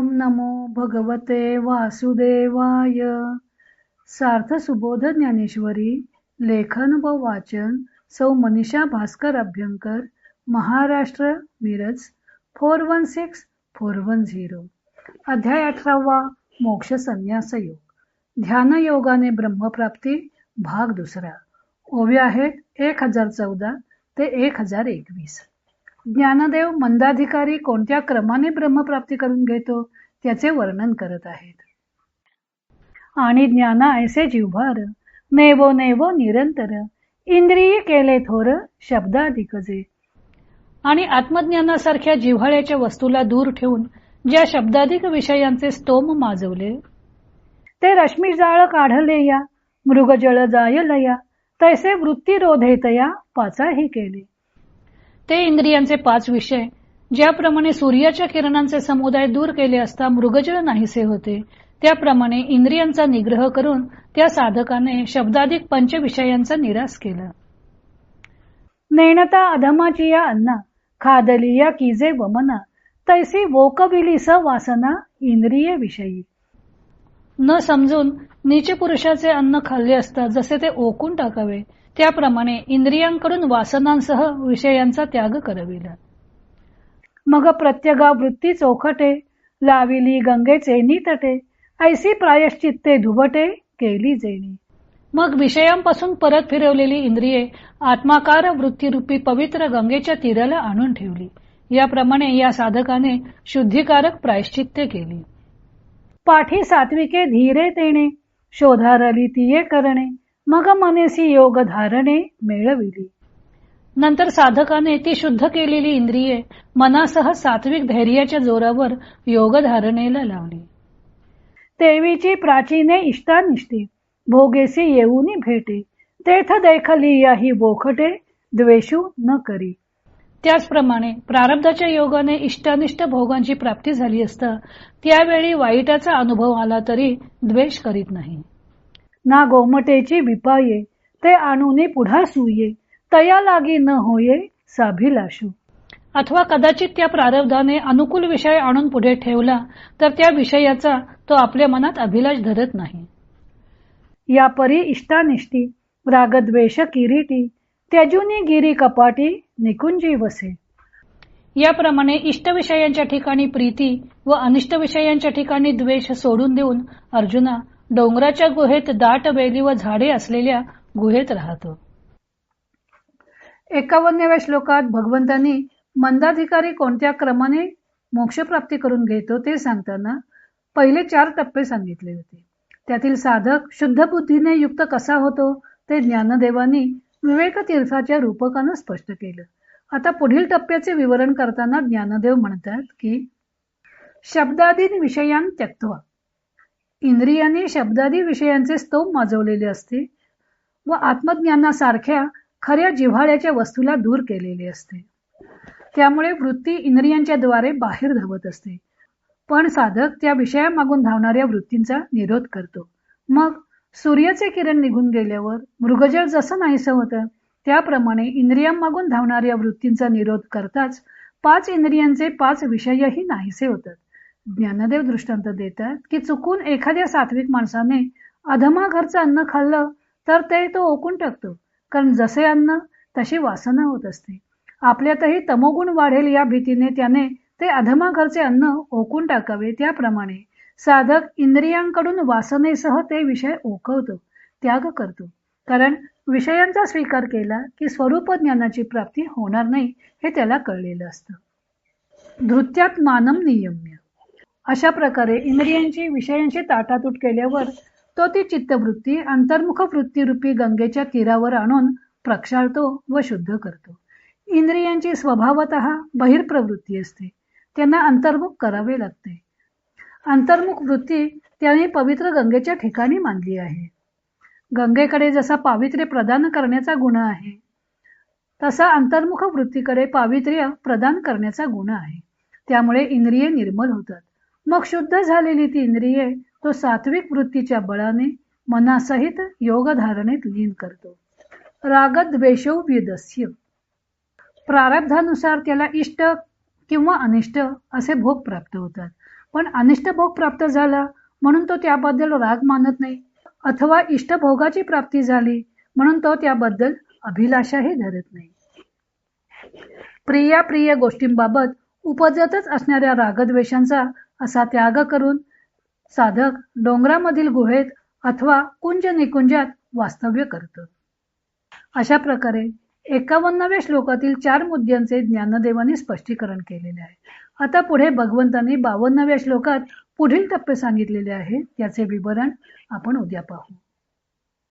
ओम नमो भगवते वासुदेवाय. सार्थ सुबोध ज्ञानेश्वरी लेखन व वाचन सौ Manisha Bhaskar Abhyankar Maharashtra Miraj four one six four one zero. अध्याय अठरावा मोक्ष संन्यास योग. ध्यान योगाने ब्रह्मप्राप्ती भाग दुसरा. ओव्या आहेत एक हजार चौदा ते एक हजार एकवीस. ज्ञानदेव मंदाधिकारी कोणत्या क्रमाने ब्रह्मप्राप्ती करून घेतो त्याचे वर्णन करत आहेत. आणि ज्ञाना ऐसे जीवभार नेवो नेवो निरंतर इंद्रिय केले थोर शब्दाधिकजे. आणि आत्मज्ञानासारख्या जिव्हाळ्याच्या वस्तूला दूर ठेवून ज्या शब्दाधिक विषयांचे स्तोम माजवले. ते रश्मी जाळ काढले या मृगजळ जायलया तैसे वृत्ती रोधेतया पाचाही केले. ते इंद्रियांचे पाच विषय ज्याप्रमाणे सूर्याच्या किरणांचे समुदाय दूर केले असता मृगजळ नाहीसे होते त्याप्रमाणे इंद्रियांचा निग्रह करून त्या साधकाने शब्दाधिक पंचविषयांचा निराश केला. नेणता अधमाची या अन्ना खादली या किजे वमना तैसी वोकविली स वासना इंद्रिय विषयी. न समजून नीच पुरुषाचे अन्न खाल्ले असता जसे ते ओकून टाकावे त्याप्रमाणे इंद्रियांकडून वासनांसह विषयांचा त्याग करविला. मग प्रत्यगा वृत्ती चोखटे लाविली गंगेचे नितटे ऐसी प्रायश्चित्ते धुवटे केली जेणी. मग विषयांपासून परत फिरवलेली इंद्रिये आत्माकार वृत्तीरूपी पवित्र गंगेच्या तीराला आणून ठेवली. याप्रमाणे या साधकाने शुद्धिकारक प्रायश्चित्य केली. पाठी सात्विके धीरे तेणे शोधारली तिये करणे. मग मनेसी योग धारणे मिळविली. नंतर साधकाने ती शुद्ध केलेली इंद्रिये मनासह सात्विक धैर्याच्या जोरावर योग धारणेला लावली. देवीची प्राचीने इष्टानिष्ठी भोगेसी येऊनी भेटे तेथ देखली याही बोखटे द्वेषू न करी. त्याचप्रमाणे प्रारब्धाच्या योगाने इष्टानिष्ट भोगांची प्राप्ती झाली असता त्यावेळी वाईटाचा अनुभव आला तरी द्वेष करीत नाही. ना गोमटेची विपाये ते आणूने पुढा सुये. तया लागी न होये साभिलाशू अथवा कदाचित त्या प्रारब्धाने अनुकूल विषय आणून पुढे ठेवला तर त्या विषयाचा तो आपल्या मनात अभिलाष धरत नाही. या परी इष्टानिष्ठी रागद्वेष किरीटी त्यजुनी गिरी कपाटी निकुंजी वसे. याप्रमाणे इष्ट विषयांच्या ठिकाणी प्रीती व अनिष्ट विषयांच्या ठिकाणी द्वेष सोडून देऊन अर्जुना डोंगराच्या गुहेत दाट वेली व झाडे असलेल्या गुहेत राहतो. एकावन्नव्या श्लोकात भगवंतांनी मंदाधिकारी कोणत्या क्रमाने मोक्षप्राप्ती करून घेतो ते सांगताना पहिले चार टप्पे सांगितले होते. त्यातील साधक शुद्ध बुद्धीने युक्त कसा होतो ते ज्ञानदेवानी विवेक तीर्थाच्या रूपकानं स्पष्ट केलं. आता पुढील टप्प्याचे विवरण करताना ज्ञानदेव म्हणतात की शब्दादी विषयां त्यक्त्वा. इंद्रियाने शब्दादी विषयांचे स्तोम माजवलेले असते व आत्मज्ञानासारख्या खऱ्या जिव्हाळ्याच्या वस्तूला दूर केलेले असते. त्यामुळे वृत्ती इंद्रियांच्या द्वारे बाहेर धावत असते. पण साधक त्या विषयामागून धावणाऱ्या वृत्तींचा निरोध करतो. मग सूर्याचे किरण निघून गेल्यावर मृगजळ जसं नाहीसं होतं त्याप्रमाणे इंद्रियांमागून धावणाऱ्या वृत्तींचा निरोध करताच पाच इंद्रियांचे पाच विषयही नाहीसे होतात. ज्ञानदेव दृष्टांत देतात की चुकून एखाद्या सात्विक माणसाने अधमाघरचं अन्न खाल्लं तर ते तो ओकून टाकतो. कारण जसे अन्न तशी वासना होत असते. आपल्यातही तमोगुण वाढेल या भीतीने त्याने ते अधमा घरचे अन्न ओकून टाकावे त्याप्रमाणे. साधक इंद्रियांकडून वासनेसह ते विषय ओकवतो त्याग करतो. कारण विषयांचा स्वीकार केला की स्वरूप ज्ञानाची प्राप्ती होणार नाही हे त्याला कळलेलं असतं. धृत्यात मानम नियम्य. अशा प्रकारे इंद्रियांची विषयांची ताटातूट केल्यावर तो ती चित्तवृत्ती अंतर्मुख वृत्तीरूपी गंगेच्या तीरावर आणून प्रक्षाळतो व शुद्ध करतो. इंद्रियांची स्वभावत बहिर्प्रवृत्ती असते. त्यांना अंतर्मुख करावे लागते. अंतर्मुख वृत्ती त्याने पवित्र गंगेच्या ठिकाणी मानली आहे. गंगेकडे जसा पावित्र्य प्रदान करण्याचा गुण आहे तसा अंतर्मुख वृत्तीकडे पावित्र्य प्रदान करण्याचा गुण आहे. त्यामुळे इंद्रिये निर्मल होतात. मग शुद्ध झालेली ती इंद्रिये तो सात्विक वृत्तीच्या बळाने मनासहित योगधारणेत लीन करतो. रागद्वेषो विदस्य प्रारब्धानुसार त्याला इष्ट किंवा अनिष्ट असे भोग प्राप्त होतात. पण अनिष्ट भोग प्राप्त झाला म्हणून तो त्याबद्दल राग मानत नाही. अथवा इष्ट भोगाची प्राप्ती झाली म्हणून तो त्याबद्दल अभिलाषाही धरत नाही. प्रिया प्रिय गोष्टींबाबत उपजतच असणाऱ्या रागद्वेषांचा असा त्याग करून साधक डोंगरामधील गुहेत अथवा कुंज निकुंजात वास्तव्य करत. अशा प्रकारे एकावन्नाव्या श्लोकातील चार मुद्द्यांचे ज्ञानदेवाने स्पष्टीकरण केलेले आहे. आता पुढे भगवंतांनी बावन्नाव्या श्लोकात पुढील टप्पे सांगितलेले आहे. त्याचे विवरण आपण उद्या पाहू.